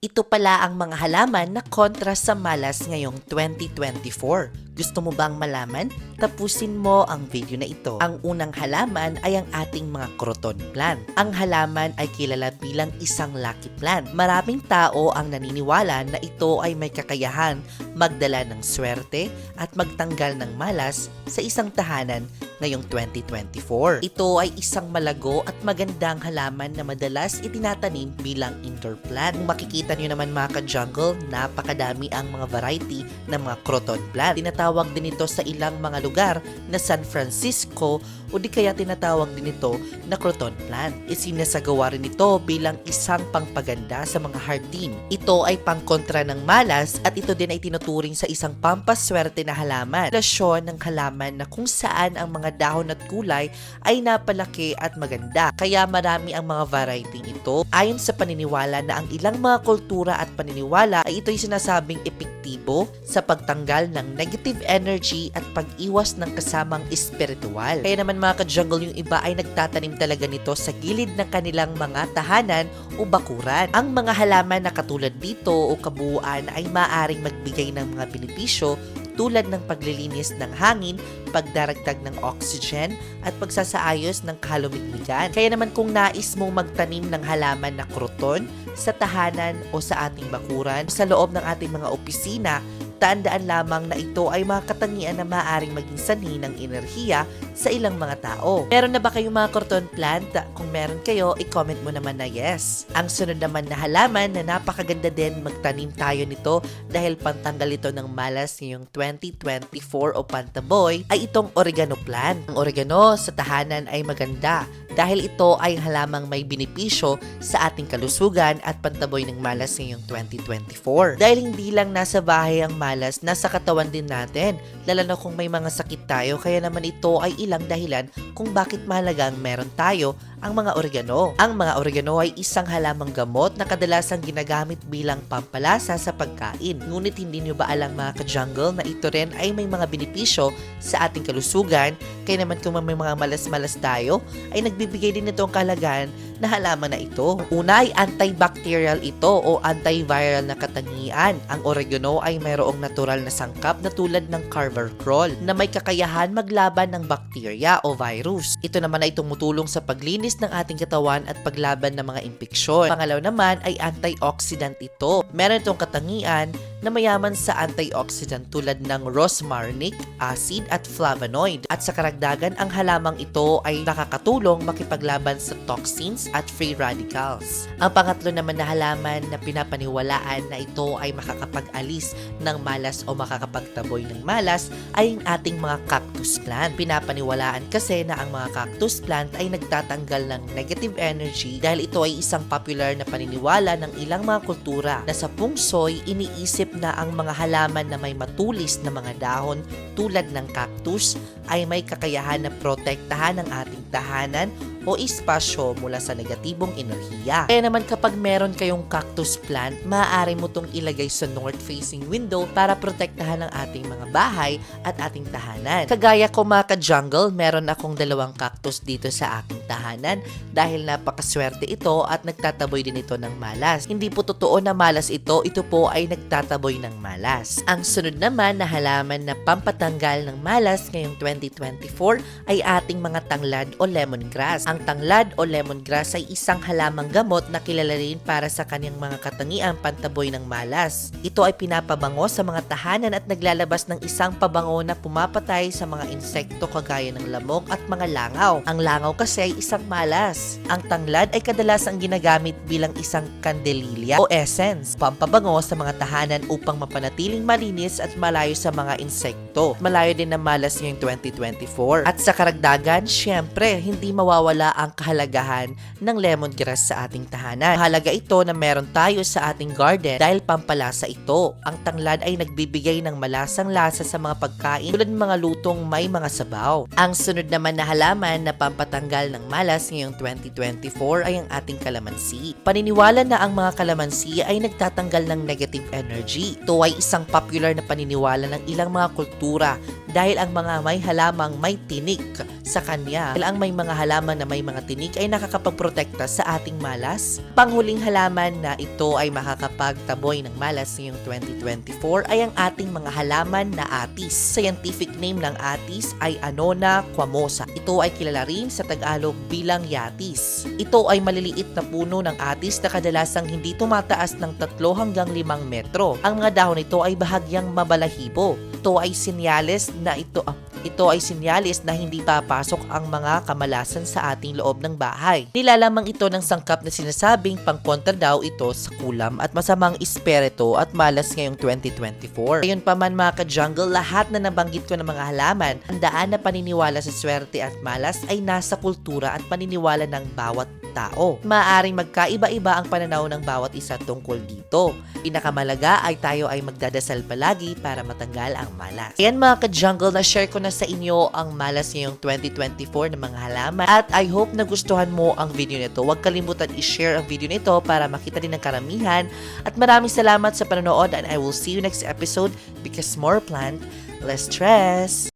Ito pala ang mga halaman na kontra sa malas ngayong 2024. Gusto mo bang malaman? Tapusin mo ang video na ito. Ang unang halaman ay ang ating mga croton plant. Ang halaman ay kilala bilang isang lucky plant. Maraming tao ang naniniwala na ito ay may kakayahan magdala ng swerte at magtanggal ng malas sa isang tahanan ngayong 2024. Ito ay isang malago at magandang halaman na madalas itinatanim bilang indoor plant. Kung makikita nyo naman mga ka-jungle, napakadami ang mga variety ng mga croton plant. Tinatawag din ito sa ilang mga lugar na San Francisco o di kaya tinatawag din ito na croton plant. Isinasagawa rin ito bilang isang pangpaganda sa mga hardin. Ito ay pangkontra ng malas at ito din ay tinuturing sa isang pampaswerte na halaman. Lasyon ng halaman na kung saan ang mga dahon at kulay ay napalaki at maganda. Kaya marami ang mga variety ito. Ayon sa paniniwala na ang ilang mga kultura at paniniwala ay ito'y sinasabing epektibo sa pagtanggal ng negative energy at pag-iwas ng kasamang espiritual. Kaya naman mga ka-jungle yung iba ay nagtatanim talaga nito sa gilid ng kanilang mga tahanan o bakuran. Ang mga halaman na katulad dito o kabuuan ay maaring magbigay ng mga benepisyo tulad ng paglilinis ng hangin, pagdaragdag ng oxygen, at pagsasaayos ng kalumigmigan. Kaya naman kung nais mong magtanim ng halaman na kruton sa tahanan o sa ating bakuran, sa loob ng ating mga opisina, tandaan lamang na ito ay mga katangian na maaaring maging sanhi ng enerhiya sa ilang mga tao. Meron na ba kayong mga cotton plant? Kung meron kayo, i-comment mo naman na yes. Ang sunod naman na halaman na napakaganda din magtanim tayo nito dahil pantanggal ito ng malas ngayong 2024 o pantaboy ay itong oregano plant. Ang oregano sa tahanan ay maganda dahil ito ay halamang may binipisyo sa ating kalusugan at pantaboy ng malas ngayong 2024. Dahil hindi lang nasa bahay ang malas, nasa katawan din natin, lalo na kung may mga sakit tayo, kaya naman ito ay ilang dahilan kung bakit mahalagang meron tayo ang mga oregano. Ang mga oregano ay isang halamang gamot na kadalasang ginagamit bilang pampalasa sa pagkain. Ngunit hindi nyo ba alam mga ka-jungle na ito rin ay may mga benepisyo sa ating kalusugan, kaya naman kung may mga malas-malas tayo, ay nagbibigay din ito ang kalagahan na halaman na ito. Una ay antibacterial ito o antiviral na katangian. Ang oregano ay mayroong natural na sangkap na tulad ng carvacrol na may kakayahan maglaban ng bakterya o virus. Ito naman ay tumutulong sa paglinis ng ating katawan at paglaban ng mga impeksyon. Pangalaw naman ay antioxidant ito. Meron itong katangian na mayaman sa antioxidant tulad ng rosmarinic acid at flavonoid. At sa karagdagan, ang halamang ito ay nakakatulong makipaglaban sa toxins at free radicals. Ang pangatlo naman na halaman na pinapaniwalaan na ito ay makakapag-alis ng malas o makakapagtaboy ng malas ay ang ating mga cactus plant. Pinapaniwalaan kasi na ang mga cactus plant ay nagtatanggal ng negative energy dahil ito ay isang popular na paniniwala ng ilang mga kultura na sa pungsoy iniisip na ang mga halaman na may matulis na mga dahon tulad ng cactus ay may kakayahan na protektahan ang ating tahanan o espasyo mula sa negatibong enerhiya. Kaya naman kapag meron kayong cactus plant, maaari mo itong ilagay sa north-facing window para protektahan ang ating mga bahay at ating tahanan. Kagaya ko mga ka-jungle, meron akong dalawang cactus dito sa aking tahanan dahil napakaswerte ito at nagtataboy din ito ng malas. Hindi po totoo na malas ito, ito po ay nagtataboy ng malas. Ang sunod naman na halaman na pampatanggal ng malas ngayong 2024 ay ating mga tanglad o lemongrass. Ang tanglad o lemongrass ay isang halamang gamot na kilala rin para sa kanyang mga katangiang pantaboy ng malas. Ito ay pinapabango sa mga tahanan at naglalabas ng isang pabango na pumapatay sa mga insekto kagaya ng lamok at mga langaw. Ang langaw kasi ay isang malas. Ang tanglad ay kadalasang ginagamit bilang isang kandelilya o essence, pampabango sa mga tahanan upang mapanatiling malinis at malayo sa mga insekto. Malayo din ng malas ngayong 2024. At sa karagdagan, syempre, hindi mawawala ang kahalagahan ng lemongrass sa ating tahanan. Mahalaga ito na meron tayo sa ating garden dahil pampalasa ito. Ang tanglad ay nagbibigay ng malasang lasa sa mga pagkain tulad ng mga lutong may mga sabaw. Ang sunod naman na halaman na pampatanggal ng malas ngayong 2024 ay ang ating kalamansi. Paniniwala na ang mga kalamansi ay nagtatanggal ng negative energy. Ito ay isang popular na paniniwala ng ilang mga kultura dahil ang mga may halamang may tinik sa kanya, dahil ang may mga halaman na may mga tinik ay nakakapagprotekta sa ating malas. Panghuling halaman na ito ay makakapagtaboy ng malas ngayong 2024 ay ang ating mga halaman na atis. Scientific name ng atis ay Anona quamosa. Ito ay kilala rin sa Tagalog bilang yatis. Ito ay maliliit na puno ng atis na kadalasang hindi tumataas ng 3 hanggang 5 metro. Ang mga dahon nito ay bahagyang mabalahibo. Ito ay sinyales na ito ah, ito ay sinyalis na hindi papasok ang mga kamalasan sa ating loob ng bahay. Nilalamang ito ng sangkap na sinasabing pangkontra daw ito sa kulam at masamang espiritu at malas ngayong 2024. Ngayon pa man mga ka-jungle, lahat na nabanggit ko ng mga halaman, ang daan na paniniwala sa swerte at malas ay nasa kultura at paniniwala ng bawat tao. Maaring magkaiba-iba ang pananaw ng bawat isa tungkol dito. Pinakamalaga ay tayo ay magdadasal palagi para matanggal ang malas. Ayan mga ka-jungle, na-share ko na sa inyo ang malas ngayong 2024 ng mga halaman at I hope na gustuhan mo ang video nito. Huwag kalimutan i-share ang video nito para makita din ng karamihan at maraming salamat sa panonood and I will see you next episode because more plant, less stress!